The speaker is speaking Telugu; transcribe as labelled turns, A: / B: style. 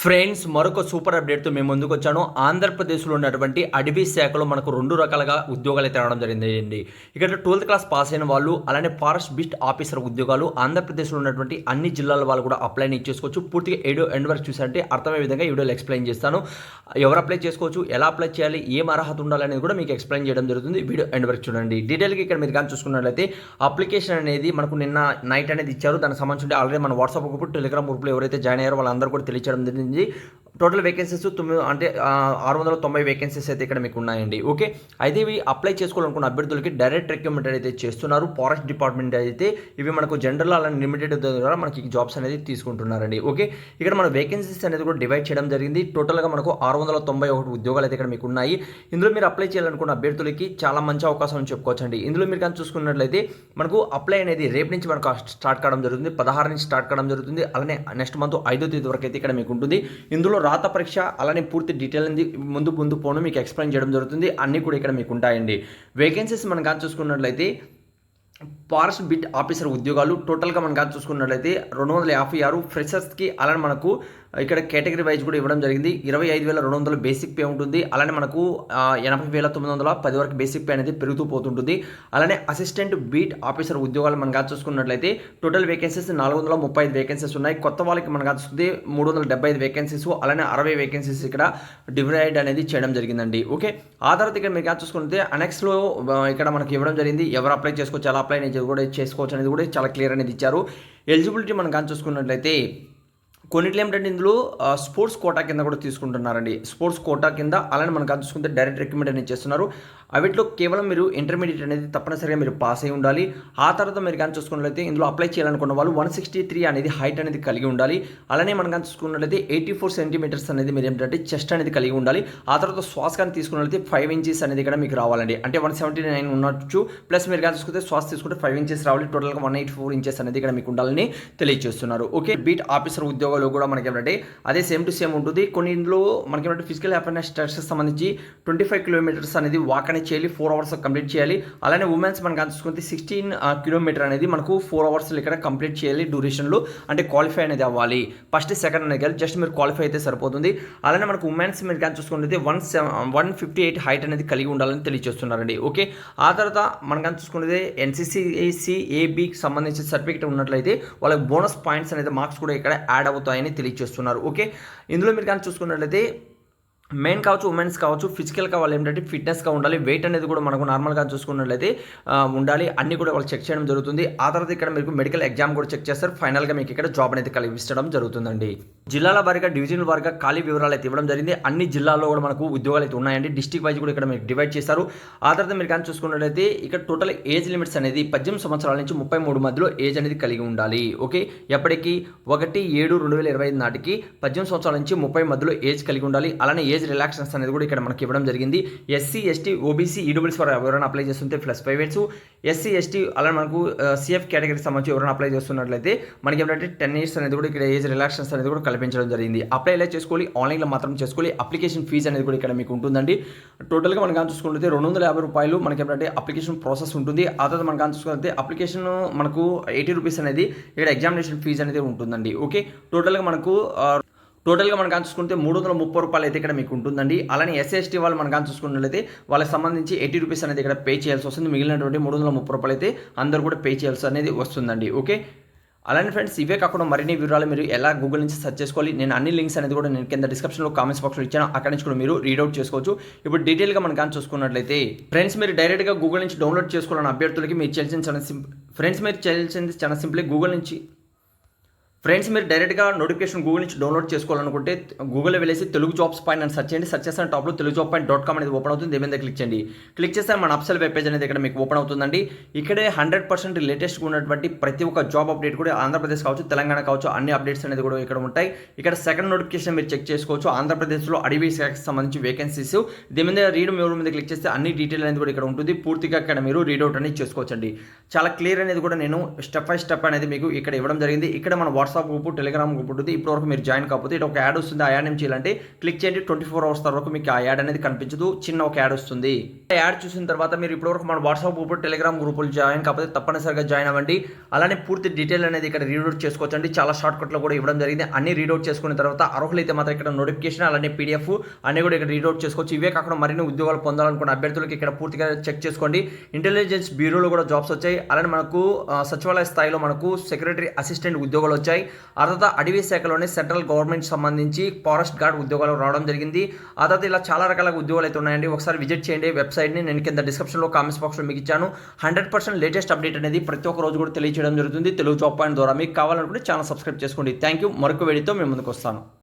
A: ఫ్రెండ్స్ మరొక సూపర్ అప్డేట్తో మేము ముందుకు వచ్చాను. ఆంధ్రప్రదేశ్లో ఉన్నటువంటి అడవి శాఖలో మనకు రెండు రకాలుగా ఉద్యోగాలు తెరవడం జరిగిందండి. ఇక్కడ ట్వెల్త్ క్లాస్ పాస్ అయిన వాళ్ళు అలానే ఫారెస్ట్ బిస్ట్ ఆఫీసర్ ఉద్యోగాలు ఆంధ్రప్రదేశ్లో ఉన్నటువంటి అన్ని జిల్లాల వాళ్ళు కూడా అప్లై చేసుకోవచ్చు. పూర్తిగా ఏడో ఎండ్ వరకు చూసారంటే అర్థమయ్యే విధంగా వీడియోలో ఎక్స్ప్లెయిన్ చేస్తాను. ఎవరు అప్లై చేసుకోవచ్చు ఎలా అప్లై చేయాలి ఏం అర్హత ఉండాలనేది కూడా మీకు ఎక్స్ప్లెయిన్ చేయడం జరుగుతుంది. వీడియో ఎండ్ వరకు చూడండి. డీటెయిల్గా ఇక్కడ మీరు కానీ చూసుకున్నట్లయితే అప్లికేషన్ అనేది మనకు నిన్న నైట్ అనేది ఇచ్చారు. దానికి సంబంధించి ఆల్రెడీ మన వాట్సాప్ గ్రూప్ టెలిగ్రామ్ గ్రూప్లో ఎవరైతే జాయిన్ అయ్యారో వాళ్ళందరూ కూడా తెలియచేయడం జరిగింది. నుంచి టోటల్ వేకెన్సీస్ తొమ్మిది అంటే ఆరు వందల తొంభై వేకెన్సీస్ అయితే ఇక్కడ మీకు ఉన్నాయండి. ఓకే? అయితే ఇవి అప్లై చేసుకోవాలనుకున్న అభ్యర్థులకి డైరెక్ట్ రిక్రూట్మెంట్ అయితే చేస్తున్నారు. ఫారెస్ట్ డిపార్ట్మెంట్ అయితే ఇవి మనకు జనరల్ అలాంటి లిమిటెడ్ ద్వారా మనకి జాబ్స్ అనేది తీసుకుంటున్నారండి. ఓకే? ఇక్కడ మన వేకెన్సీస్ అనేది కూడా డివైడ్ చేయడం జరిగింది. టోటల్గా మనకు ఆరు వందల తొంభై ఒకటి ఉద్యోగాలు అయితే ఇక్కడ మీకు ఉన్నాయి. ఇందులో మీరు అప్లై చేయాలనుకున్న అభ్యర్థులకి చాలా మంచి అవకాశం అని చెప్పుకోవచ్చండి. ఇందులో మీరు కానీ చూసుకున్నట్లయితే మనకు అప్లై అనేది రేపు నుంచి మనకు స్టార్ట్ కావడం జరుగుతుంది. పదహారు నుంచి స్టార్ట్ కావడం జరుగుతుంది. అలానే నెక్స్ట్ మంత్ ఐదో తేదీ వరకు అయితే ఇక్కడ మీకు ఉంటుంది. ఇందులో రాత పరీక్ష అలానే పూర్తి డీటెయిల్ అనేది ముందు ముందు పోను మీకు ఎక్స్ప్లెయిన్ చేయడం జరుగుతుంది. అన్నీ కూడా ఇక్కడ మీకు ఉంటాయండి. వేకెన్సీస్ మనం కానీ చూసుకున్నట్లయితే పార్స్ బిట్ ఆఫీసర్ ఉద్యోగాలు టోటల్గా మనం కాదు చూసుకున్నట్లయితే రెండు వందల యాభై ఆరు ఫ్రెషర్స్కి అలానే మనకు ఇక్కడ కేటగిరీ వైజ్ కూడా ఇవ్వడం జరిగింది. ఇరవై ఐదు వేల రెండు వందల బేసిక్ పే ఉంటుంది. అలానే మనకు ఎనభై వేల తొమ్మిది వందల పది వరకు బేసిక్ పే అనేది పెరుగుతూ పోతుంటుంది. అలానే అసిస్టెంట్ బీట్ ఆఫీసర్ ఉద్యోగాలు మనం కాదు చూసుకున్నట్లయితే టోటల్ వేకెన్సీస్ నాలుగు వందల ముప్పై ఐదు వేకెన్సీస్ ఉన్నాయి. కొత్త వాళ్ళకి మనం కాదు మూడు వందల డెబ్బై ఐదు వేకెన్సీస్ అలానే అరవై వేకెన్సీస్ ఇక్కడ డివైడ్ అనేది చేయడం జరిగిందండి. ఓకే? ఆ తర్వాత ఇక్కడ మీరు కాదు చూసుకుంటే అనెక్స్లో ఇక్కడ మనకి ఇవ్వడం జరిగింది. ఎవరు అప్లై చేసుకోవచ్చు ఎలా అప్లై అనేది కూడా చేసుకోవచ్చు అనేది కూడా చాలా క్లియర్ అనేది ఇచ్చారు. ఎలిజిబిలిటీ మనం కానీ చూసుకున్నట్లయితే కొన్నిట్లు ఏమిటంటే ఇందులో స్పోర్ట్స్ కోటా కింద కూడా తీసుకుంటున్నారండి. స్పోర్ట్స్ కోటా కింద అలానే మనం చూసుకుంటే డైరెక్ట్ రికమెండ్ అనేది చేస్తున్నారు. అవిట్లో కేవలం మీరు ఇంటర్మీడియట్ అనేది తప్పనిసరిగా మీరు పాస్ అయి ఉండాలి. ఆ తర్వాత మీరు కానీ చూసుకున్నట్లయితే ఇందులో అప్లై చేయాలనుకున్న వాళ్ళు వన్ సిక్స్టీ త్రీ అనేది హైట్ అనేది కలిగి ఉండాలి. అలానే మనం కానీ చూసుకున్నట్లయితే ఎయిటీ ఫోర్ సెంటీమీటర్స్ అనేది మీరు ఏంటంటే చెస్ట్ అనేది కలిగి ఉండాలి. ఆ తర్వాత శ్వాస కానీ తీసుకున్నట్లయితే ఫైవ్ ఇంచెస్ అనేది ఇక్కడ మీకు రావాలండి. అంటే వన్ సెవెంటీ నైన్ ఉండొచ్చు ప్లస్ మీరు కానీ చూసుకుంటే శ్వాస తీసుకుంటే ఫైవ్ ఇంచెస్ రావాలి. టోటల్గా వన్ ఎయిటీ ఫోర్ ఇంచెస్ అనేది ఇక్కడ మీకు ఉండాలని తెలియజేస్తున్నారు. ఓకే బీట్ ఆఫీసర్ ఉద్యోగాలు కూడా మనకి ఏంటంటే అదే సేమ్ టు సేమ్ ఉంటుంది. కొన్ని ఇందులో మనకి ఏంటంటే ఫిజికల్ హ్యాపీనెస్ టెస్ట్ సంబంధించి ట్వంటీ ఫైవ్ కిలోమీటర్స్ అనేది వాక్ అనేది చేయాలి ఫోర్ అవర్స్ కంప్లీట్ చేయాలి. అలానే ఉమెన్స్ మనకు చూసుకుంటే సిక్స్టీన్ కిలోమీటర్ అనేది మనకు ఫోర్ అవర్స్ ఇక్కడ కంప్లీట్ చేయాలి డ్యూరేషన్లో అంటే క్వాలిఫై అనేది అవ్వాలి. ఫస్ట్ సెకండ్ అనేది కాదు జస్ట్ మీరు క్వాలిఫై అయితే సరిపోతుంది. అలానే మనకు ఉమెన్స్ మీరు కానీ చూసుకుంటే one one fifty eight height అనేది కలిగి ఉండాలని తెలియజేస్తున్నారండి. ఓకే? ఆ తర్వాత మనం కానీ చూసుకుంటే ఎన్సీసీ ఏబీకి సంబంధించిన సర్టిఫికేట్ ఉన్నట్లయితే వాళ్ళకి బోనస్ పాయింట్స్ అనేది మార్క్స్ కూడా ఇక్కడ యాడ్ మాట్లాడుతాయని తెలియజేస్తున్నారు ఓకే? ఇందులో మీరు కానీ చూసుకున్నట్లయితే మెయిన్ కావచ్చు ఉమెన్స్ కావచ్చు ఫిజికల్గా వాళ్ళు ఏంటంటే ఫిట్నెస్గా ఉండాలి. వెయిట్ అనేది కూడా మనకు నార్మల్గా చూసుకున్నట్లయితే ఉండాలి. అన్ని కూడా వాళ్ళు చెక్ చేయడం జరుగుతుంది. ఆ తర్వాత ఇక్కడ మీకు మెడికల్ ఎగ్జామ్ కూడా చెక్ చేస్తారు. ఫైనల్గా మీకు ఇక్కడ జాబ్ అనేది కలిగించడం జరుగుతుందండి. జిల్లాల వారిగా డివిజనల్ వారిగా ఖాళీ వివరాలు అయితే ఇవ్వడం జరిగింది. అన్ని జిల్లాల్లో కూడా మనకు ఉద్యోగాలు అయితే ఉన్నాయండి. డిస్టిక్ వైజ్ కూడా ఇక్కడ మీకు డివైడ్ చేశారు. ఆ తర్వాత మీరు కానీ చూసుకున్నట్లయితే ఇక్కడ టోటల్ ఏజ్ లిమిట్స్ అనేది పద్దెనిమిది సంవత్సరాల నుంచి ముప్పై మూడు మధ్యలో ఏజ్ అనేది కలిగి ఉండాలి. ఓకే? ఎప్పటికీ ఒకటి ఏడు రెండు వేల ఇరవై ఐదు నాటికి పద్దెనిమిది సంవత్సరాల నుంచి ముప్పై మధ్యలో ఏజ్ కలిగి ఉండాలి. అలానే ఏజ్ రిలాక్సెన్స్ అనేది కూడా ఇక్కడ మనకి ఇవ్వడం జరిగింది. ఎస్సీ ఎస్టీ ఓబీసీ ఈడబ్ల్యూస్ వారు ఎవరైనా అప్లై చేస్తుంటే plus five years SC ST అలానే మనకు సిఎఫ్ కేటగిరీకి సంబంధించి ఎవరైనా అప్లై చేస్తున్నట్లయితే మనకి ఏంటంటే టెన్ ఇయర్స్ అనేది కూడా ఇక్కడ ఏజ్ రిలాక్సెన్స్ అనేది కూడా కల్పించడం జరిగింది. అప్లై ఎలా చేసుకోవాలి? ఆన్లైన్లో మాత్రం చేసుకోవాలి. అప్లికేషన్ ఫీజు అనేది కూడా ఇక్కడ మీకు ఉంటుందండి. టోటల్గా మనం కానీ చూసుకుంటే రెండు వందల యాభై రూపాయలు మనకి ఏంటంటే అప్లికేషన్ ప్రాసెస్ ఉంటుంది. ఆ తర్వాత మనం కానీ చూసుకుంటే అప్లికేషన్ మనకు ఎయిటీ రూపీస్ అనేది ఇక్కడ ఎగ్జామినేషన్ ఫీజు అనేది ఉంటుందండి. ఓకే టోటల్గా మనకు టోటల్గా మనం కానీ చూసుకుంటే మూడు వందల ముప్పై రూపాయలు అయితే ఇక్కడ మీకు ఉంటుందండి. అలానే ఎస్ఎస్టీ వాళ్ళు మనం కానీ చూసుకున్నట్లయితే వాళ్ళకి సంబంధించి ఎయిటీ రూపీస్ అనేది ఇక్కడ పే చేయాల్సి వస్తుంది. మిగిలినటువంటి మూడు వందల ముప్పై రూపాయలు అయితే అందరూ కూడా పే చేయాల్సి అనేది వస్తుందండి. ఓకే? అలానే ఫ్రెండ్స్ ఇవే కాకుండా మరిన్ని వివరాలు మీరు ఎలా గూగుల్ నుంచి సెర్చ్ చేసుకోవాలి? నేను అన్ని లింక్స్ అనేది కూడా నేను కింద డిస్క్రిప్షన్లో కామెంట్స్ బాక్స్లో ఇచ్చాను. అక్కడ నుంచి కూడా మీరు రీడౌట్ చేసుకోవచ్చు. ఇప్పుడు డీటెయిల్గా మనం కానీ చూసుకున్నట్లయితే ఫ్రెండ్స్ మీరు డైరెక్ట్గా గూగుల్ నుంచి డౌన్లోడ్ చేసుకోవాలని అభ్యర్థులకి మీరు చేయాల్సిన చాలా ఫ్రెండ్స్ మీరు చేయాల్సింది చాలా సింపుల్ గూగుల్ నుంచి ఫ్రెండ్స్ మీరు డైరెక్ట్గా నోటిఫికేషన్ గూగుల్ నుంచి డౌన్లోడ్ చేసుకోవాలనుకుంటే గూగుల్లో వెళ్ళేసి తెలుగు జాబ్స్ పైన అని సెర్చ్ చేయండి. సెర్చ్ చేసిన టాప్లో Telugu job point dot com అనేది ఓపెన్ అవుతుంది. దేని మీద క్లిక్ చేయండి? క్లిక్ చేస్తే మన అప్సెల్ వెబ్ పేజ్ అనేది ఇక్కడ మీకు ఓపెన్ అవుతుందండి. ఇక్కడే హండ్రెడ్ పర్సెంట్ లేటెస్ట్ ఉన్నటువంటి ప్రతి ఒక్క జాబ్ అప్డేట్ కూడా ఆంధ్రప్రదేశ్ కావచ్చు తెలంగాణ కావచ్చు అన్ని అప్డేట్స్ అనేది కూడా ఇక్కడ ఉంటాయి. ఇక్కడ సెకండ్ నోటిఫికేషన్ మీరు చెక్ చేసుకోవచ్చు. ఆంధ్రప్రదేశ్లో అడవి శాఖకి సంబంధించి వేకెన్సీస్ దీని మీద రీడ్ మీరు మీద క్లిక్ చేస్తే అన్ని డీటెయిల్ అనేది కూడా ఇక్కడ ఉంటుంది. పూర్తిగా ఇక్కడ మీరు రీడౌట్ అనేది చేసుకోవచ్చండి. చాలా క్లియర్ అనేది కూడా నేను స్టెప్ బై స్టెప్ అనేది మీకు ఇక్కడ ఇవ్వడం జరిగింది. ఇక్కడ మన WhatsApp WhatsApp group Telegram group ఉంటుంది. ఇప్పటివరకు మీరు జాయిన్ కాకపోతే ఇటు ఒక యాడ్ వస్తుంది. ఆ యాడ్ ఏం చేయాలంటే క్లిక్ చేయండి. ట్వంటీ ఫోర్ అవర్స్ తర్వాత మీకు ఆ యాడ్ అనేది కనిపించదు. చిన్న ఒక యాడ్ వస్తుంది. యాడ్ చూసిన తర్వాత మీరు ఇప్పటివరకు మన వాట్సాప్ గ్రూప్ టెలిగ్రామ్ గ్రూపులు జాయిన్ కాకపోతే తప్పనిసరిగా జాయిన్ అవ్వండి. అలానే పూర్తి డీటెయిల్ అనేది ఇక్కడ రీడౌట్ చేసుకోవచ్చు అండి చాలా షార్ట్ కట్లో కూడా ఇవ్వడం జరిగింది. అన్ని రీడౌట్ చేసుకున్న తర్వాత అర్హులైతే మాత్రం ఇక్కడ నోటిఫికేషన్ అలానే పీడిఎఫ్ అన్ని కూడా ఇక్కడ రీడౌట్ చేసుకోవచ్చు. ఇవే కాకుండా మరిన్ని ఉద్యోగాలు పొందాలనుకున్న అభ్యర్థులకి ఇక్కడ పూర్తిగా చెక్ చేసుకోండి. ఇంటెలిజెన్స్ బ్యూరోలో కూడా జాబ్స్ వచ్చాయి. అలానే మనకు సచివాలయ స్థాయిలో మనకు సెక్రటరీ అసిస్టెంట్ ఉద్యోగాలు వచ్చాయి. ఆ తర్వాత అడవి శాఖలోనే సెంట్రల్ గవర్నమెంట్ సంబంధించి ఫారెస్ట్ గార్డ్ ఉద్యోగాలు రావడం జరిగింది. ఆ తర్వాత ఇలా చాలా రకాల ఉద్యోగాలు అయితే ఉన్నాయండి. ఒకసారి విజిట్ చేయండి వెబ్సైట్ని. నేను కింద డిస్క్రిప్షన్లో కామెంట్స్ బాక్స్లో మీకు ఇచ్చాను. హండ్రెడ్ పర్సెంట్ లేటెస్ట్ అప్డేట్ అనేది ప్రతి ఒక్క రోజు కూడా తెలియజేయడం జరుగుతుంది. తెలుగు జాబ్ పాయింట్ ద్వారా మీకు కావాలనుకుంటే ఛానల్ సబ్స్క్రైబ్ చేసుకోండి. థ్యాంక్ యూ మరొక వేడితో మేము ముందుకు వస్తాను.